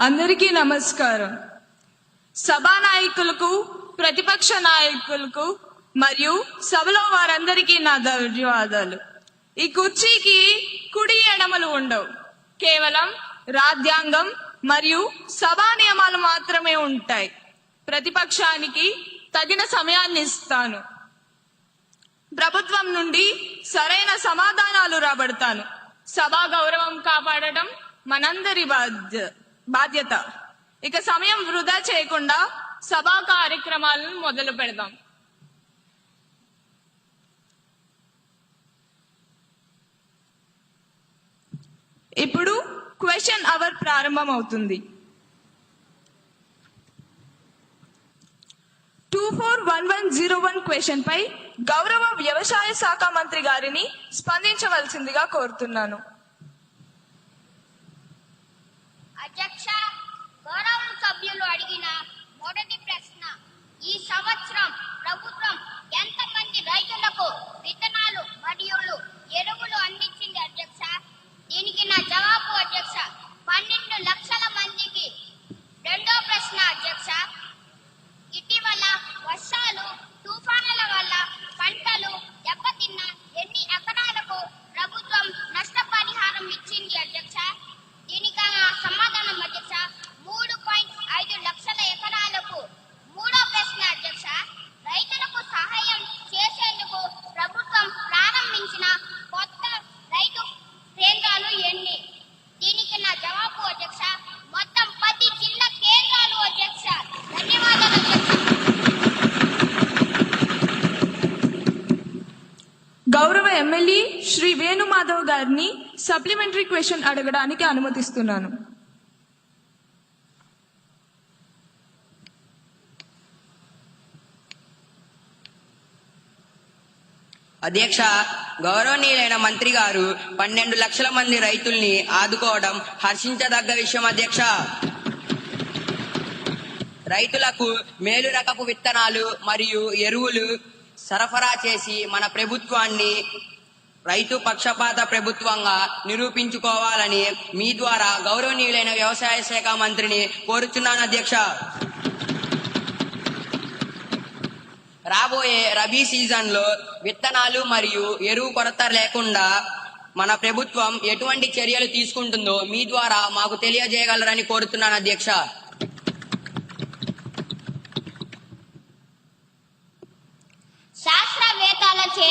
అందరికీ నమస్కారం. సభా నాయకులకు ప్రతిపక్ష నాయకులకు మరియు సభలో వారందరికీ నా ధన్యవాదాలు. ఈ కుర్చీకి కుడి ఎడమలు ఉండవు. కేవలం రాజ్యాంగం మరియు సభా నియమాలు మాత్రమే ఉంటాయి. ప్రతిపక్షానికి తగిన సమయాన్ని ఇస్తాను. ప్రభుత్వం నుండి సరైన సమాధానాలు రాబడతాను. సభా గౌరవం కాపాడటం మనందరి బాధ్యత. బాధ్యత. ఇక సమయం వృధా చేయకుండా సభా కార్యక్రమాలను మొదలు పెడదాం. ఇప్పుడు క్వశ్చన్ అవర్ ప్రారంభం అవుతుంది two four one one zero one question పై గౌరవ వ్యవసాయ శాఖ మంత్రి గారిని స్పందించవలసిందిగా కోరుతున్నాను. అధ్యక్ష గౌరవ సభ్యులు అడిగిన మొదటి ప్రశ్న ఈ సంవత్సరం ప్రభుత్వం ఎంతమంది రైతులకు విత్తనాలు మరియు ఎరువులు అందించింది అధ్యక్ష? దీనికి నా జవాబు అధ్యక్ష పన్నెండు లక్షల గౌరవ ఎమ్మెల్యే శ్రీ వేణుమాధవ్ గారిని సప్లిమెంటరీ క్వశ్చన్ అడగడానికి అనుమతిస్తున్నాను. అధ్యక్ష గౌరవనీయులైన మంత్రి గారు పన్నెండు లక్షల మంది రైతుల్ని ఆదుకోవడం హర్షించదగ్గ విషయం అధ్యక్ష. రైతులకు మేలు రకపు విత్తనాలు మరియు ఎరువులు సరఫరా చేసి మన ప్రభుత్వాన్ని రైతు పక్షపాత ప్రభుత్వంగా నిరూపించుకోవాలని మీ ద్వారా గౌరవనీయులైన వ్యవసాయ శాఖ మంత్రిని కోరుచున్నాను అధ్యక్ష. రాబోయే రబీ సీజన్లో విత్తనాలు మరియు ఎరువు కొరత లేకుండా మన ప్రభుత్వం ఎటువంటి చర్యలు తీసుకుంటుందో మీ ద్వారా మాకు తెలియజేయగలరని కోరుతున్నాను అధ్యక్ష. చే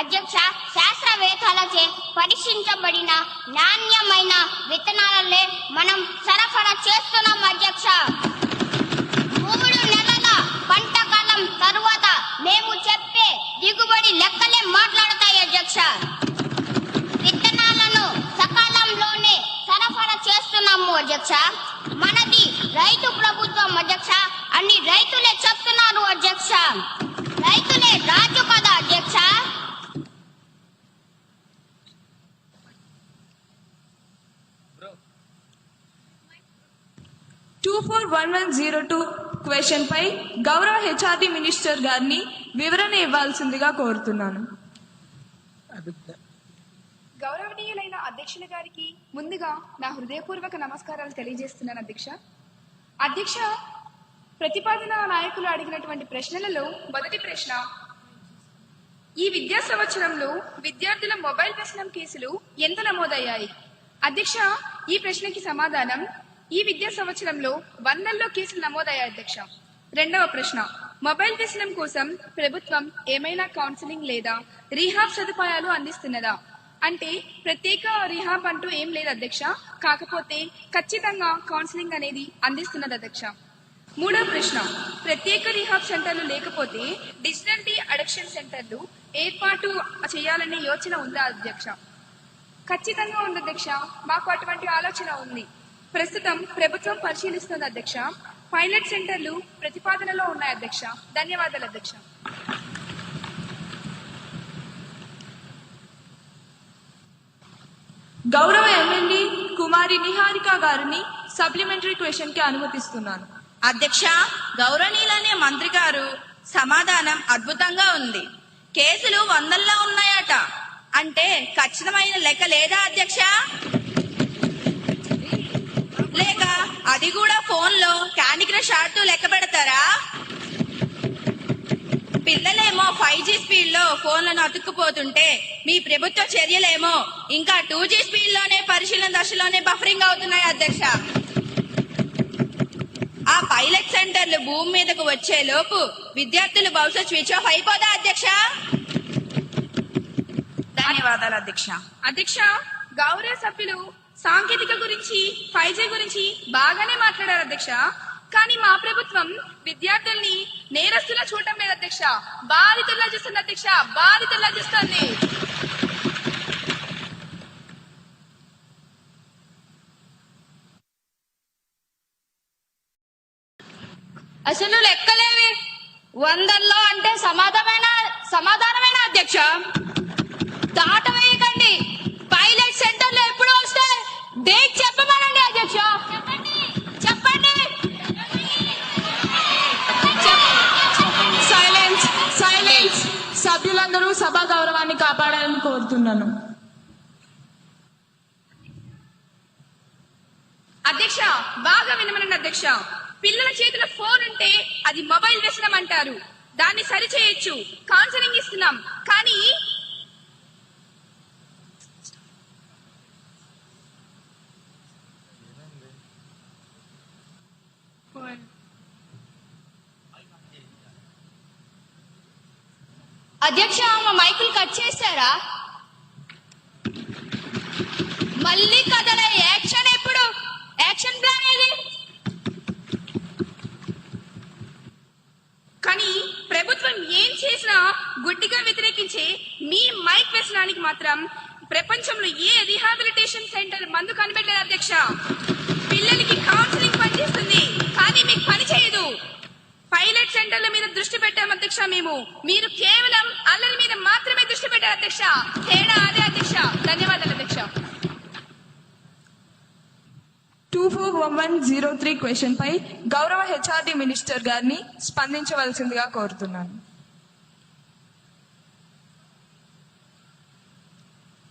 అధ్యక్ష శాస్త్రవేత్తలచే పరీక్షించబడిన నాణ్యమైన విత్తనాలనే మనం సరఫరా చేస్తున్నాం అధ్యక్ష. మూడు నెలల పంట కాలం తరువాత మేము చెప్పే దిగుబడి లెక్కలే మాట్లాడతాయి అధ్యక్ష విత్తనాలను సకాలంలోనే సరఫరా చేస్తున్నాము అధ్యక్ష మనది రైతు ప్రభుత్వం అధ్యక్ష అన్ని రైతులే చెప్తున్నారు అధ్యక్ష రైతులే రాజు కదా అధ్యక్ష two four one one zero two question పై గౌరవ హెచ్ఆర్డి మినిస్టర్ గారిని వివరణ ఇవ్వాల్సిందిగా కోరుతున్నాను. గౌరవనీయులైన అధ్యక్షుల గారికి ముందుగా నా హృదయపూర్వక నమస్కారాలు తెలియజేస్తున్నాను అధ్యక్ష. అధ్యక్ష ప్రతిపాదన నాయకులు అడిగినటువంటి ప్రశ్నలలో మొదటి ప్రశ్న ఈ విద్యా సంవత్సరంలో విద్యార్థుల మొబైల్ వ్యసనం కేసులు ఎంత నమోదయ్యాయి? అధ్యక్ష ఈ ప్రశ్నకి సమాధానం ఈ విద్యా సంవత్సరంలో వందల్లో కేసులు నమోదయ్యాయి అధ్యక్ష. రెండవ ప్రశ్న. మొబైల్ వ్యసనం కోసం ప్రభుత్వం ఏమైనా కౌన్సిలింగ్ లేదా రీహాబ్ సదుపాయాలు అందిస్తున్నదా? అంటే ప్రత్యేక రీహాబ్ అంటూ ఏం లేదు అధ్యక్ష. కాకపోతే ఖచ్చితంగా కౌన్సిలింగ్ అనేది అందిస్తున్నది అధ్యక్ష. మూడో ప్రశ్న. ప్రత్యేక రీహాబ్ సెంటర్లు లేకపోతే డిజిటల్ టీ అడక్షన్ సెంటర్లు ఏర్పాటు చేయాలనే యోచన ఉందా అధ్యక్ష? ఖచ్చితంగా ఉంది అధ్యక్ష. మాకు అటువంటి ఆలోచన ఉంది. ప్రస్తుతం ప్రభుత్వం పరిశీలిస్తుంది అధ్యక్ష. పైలట్ సెంటర్లు ప్రతిపాదనలో ఉన్నాయి అధ్యక్ష. ధన్యవాదాలు అధ్యక్ష. గౌరవ ఎమ్మెల్యే కుమారి నిహారిక గారిని సప్లిమెంటరీ క్వశ్చన్కి అనుమతిస్తున్నాను. అధ్యక్ష గౌరవనీయులనే మంత్రి గారు సమాధానం అద్భుతంగా ఉంది. కేసులు వందల్లో ఉన్నాయట. అంటే ఖచ్చితమైన లెక్క లేదా అధ్యక్ష? అది రిఫ్రెష్ ఆడుతూ లెక్క పెడతారా? పిల్లలేమో ఫైవ్ జీ స్పీడ్లో ఫోన్లను అతుక్కుపోతుంటే మీ ప్రభుత్వ చర్యలేమో. ఇంకా టూ జీ స్పీడ్లోనే పరిశీలన దశలోనే బఫరింగ్ అవుతున్నాయి అధ్యక్ష. ఆ పైలట్ సెంటర్లు భూమి మీదకు వచ్చే లోపు విద్యార్థులు బహుశా స్విచ్ ఆఫ్ అయిపోదా అధ్యక్ష? ధన్యవాదాలు అధ్యక్ష. అధ్యక్ష గౌరవ సభ్యులు సాంకేతిక గురించి ఫైవ్ జీ గురించి బాగానే మాట్లాడారు అధ్యక్ష. కానీ మా ప్రభుత్వం విద్యార్థుల్ని నేరస్తులా చూడటం లేదు అధ్యక్ష. బాధితుల్లా చూస్తుంది అధ్యక్ష. బాధితుల్లా చూస్తుంది. అసలు లెక్కలేవి. వందల్లో అంటే సమాధానమైన సమాధానమైన అధ్యక్ష దాట వేయకండి పైలట్ సెంటర్లు ఎప్పుడు వస్తాయి డేట్ చెప్పమనండి అధ్యక్ష. చెప్పండి. సైలెన్స్ సైలెన్స్ సభ్యులందరూ సభా గౌరవాన్ని కాపాడాలని కోరుతున్నాను. అధ్యక్ష బాగా వినమనండి అధ్యక్ష. పిల్లల చేతిలో ఫోన్ ఉంటే అది మొబైల్ వ్యసనం అంటారు. దాన్ని సరిచేయొచ్చు కౌన్సిలింగ్ ఇస్తున్నాం. కానీ అధ్యక్ష మా మైకులు కట్ చేశారా? మళ్ళీ కథల యాక్షన్ ఎప్పుడు? యాక్షన్ ప్లాన్ ఏది? కానీ ప్రభుత్వం ఏం చేసినా గుడ్డిగా వ్యతిరేకించే మీ మైక్ వ్యసనానికి మాత్రం ప్రపంచంలో ఏ రీహాబిలిటేషన్ సెంటర్ మందు కనిపెట్టలేదు అధ్యక్ష. పిల్లలకి కౌన్సిలింగ్ పనిచేస్తుంది కానీ మీకు పని చేయదు పైలట్ సెంటర్ల మీద దృష్టి పెట్టాం అధ్యక్ష మేము. మీరు కేవలం అల్లరి మీద మాత్రమే దృష్టి పెట్టారు అధ్యక్ష. తేడా అదే అధ్యక్ష. ధన్యవాదాలు అధ్యక్ష. Two four one one zero three question పై గౌరవ హెచ్ఆర్డి మినిస్టర్ గారిని స్పందించవలసిందిగా కోరుతున్నాను.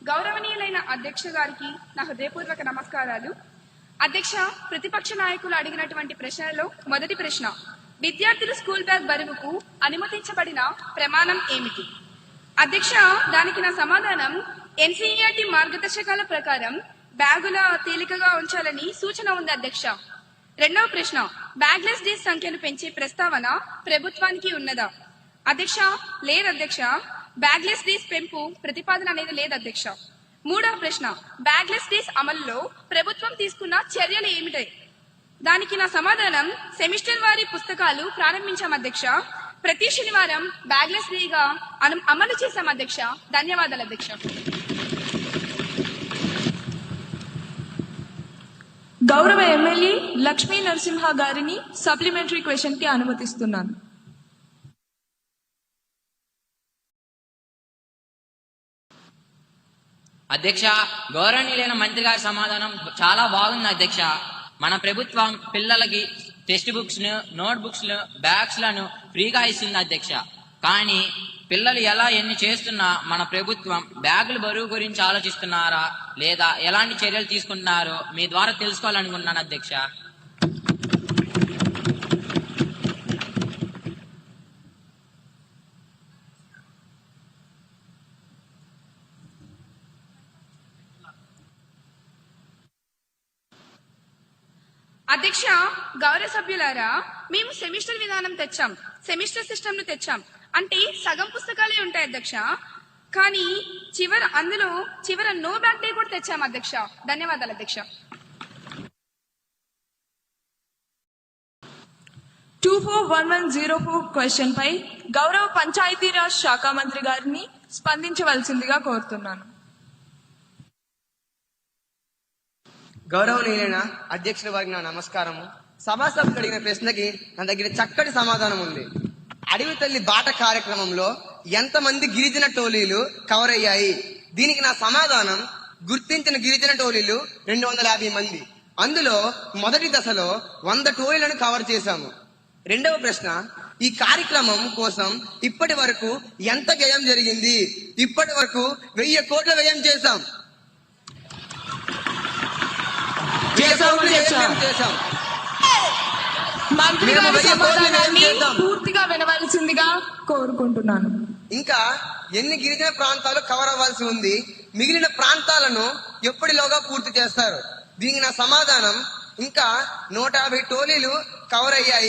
గౌరవనీయులైన అధ్యక్ష గారికి నా హృదయపూర్వక నమస్కారాలు. అధ్యక్ష ప్రతిపక్ష నాయకులు అడిగినటువంటి ప్రశ్నలలో మొదటి ప్రశ్న విద్యార్థులు స్కూల్ బ్యాగ్ బరువుకు అనుమతించబడిన ప్రమాణం ఏమిటి? అధ్యక్ష దానికి నా సమాధానం. ఎన్సీఈఆర్టీ మార్గదర్శకాల ప్రకారం బ్యాగుల తేలికగా ఉంచాలని సూచన ఉంది అధ్యక్ష. రెండవ ప్రశ్న బ్యాగ్లెస్ డేస్ సంఖ్యను పెంచే ప్రస్తావన ప్రభుత్వానికి ఉన్నదా? అధ్యక్ష లేదు అధ్యక్ష. బ్యాగ్లెస్ డేస్ పెంపు ప్రతిపాదన అనేది లేదు అధ్యక్ష. మూడవ ప్రశ్న బ్యాగ్లెస్ డేస్ అమలులో ప్రభుత్వం తీసుకున్న చర్యలు ఏమిటాయి దానికి నా సమాధానం సెమిస్టర్ వారి పుస్తకాలు ప్రారంభించాం అధ్యక్ష. ప్రతి శనివారం బ్యాగ్లెస్ డేగా అను- అమలు చేశాం అధ్యక్ష. ధన్యవాదాలు అధ్యక్ష. గౌరవ ఎమ్మెల్యే లక్ష్మీ నరసింహ గారిని సప్లిమెంటరీ క్వశ్చన్కి అనుమతిస్తున్నాను. అధ్యక్ష గౌరవనీయులైన మంత్రి గారి సమాధానం చాలా బాగుంది అధ్యక్ష. మన ప్రభుత్వం పిల్లలకి టెక్స్ట్ బుక్స్ను నోట్ బుక్స్ను బ్యాగ్స్లను ఫ్రీగా ఇస్తుంది అధ్యక్ష. కానీ పిల్లలు ఎలా ఎన్ని చేస్తున్నా మన ప్రభుత్వం బ్యాగులు బరువు గురించి ఆలోచిస్తున్నారా? లేదా ఎలాంటి చర్యలు తీసుకుంటున్నారో మీ ద్వారా తెలుసుకోవాలనుకుంటున్నాను అధ్యక్ష. అధ్యక్ష గౌరవ సభ్యులారా మేము సెమిస్టర్ విధానం తెచ్చాం సెమిస్టర్ సిస్టమ్ను తెచ్చాం. అంటే సగం పుస్తకాలే ఉంటాయి అధ్యక్ష. కానీ చివర అందులో చివర నో బ్యాక్ డే కూడా తెచ్చాం అధ్యక్ష. ధన్యవాదాలు అధ్యక్ష. Two four one one zero four question పై గౌరవ పంచాయతీరాజ్ శాఖ మంత్రి గారిని స్పందించవలసిందిగా కోరుతున్నాను. గౌరవనీయులైన అధ్యక్షుల వారికి నా నమస్కారము. సభాసభకు అడిగిన ప్రశ్నకి నా దగ్గర చక్కటి సమాధానం ఉంది. అడవి తల్లి బాట కార్యక్రమంలో ఎంతమంది గిరిజన టోలీలు కవర్ అయ్యాయి? దీనికి నా సమాధానం గుర్తించిన గిరిజన టోలీలు రెండు వందల యాభై మంది. అందులో మొదటి దశలో వంద టోలీలను కవర్ చేశాము. రెండవ ప్రశ్న ఈ కార్యక్రమం కోసం ఇప్పటి వరకు ఎంత వ్యయం జరిగింది? ఇప్పటి వరకు వెయ్యి కోట్ల వ్యయం చేశాం. చేశాం. మంత్రి గారి సమాధానాన్ని. పూర్తిగా వినవలసిందిగా కోరుకుంటున్నాను. ఇంకా ఎన్ని గిరిజన ప్రాంతాలు కవర్ అవ్వాల్సి ఉంది? మిగిలిన ప్రాంతాలను ఎప్పటిలోగా పూర్తి చేస్తారు? దీనికి నా సమాధానం ఇంకా నూట యాభై టోలీలు కవర్ అయ్యాయి.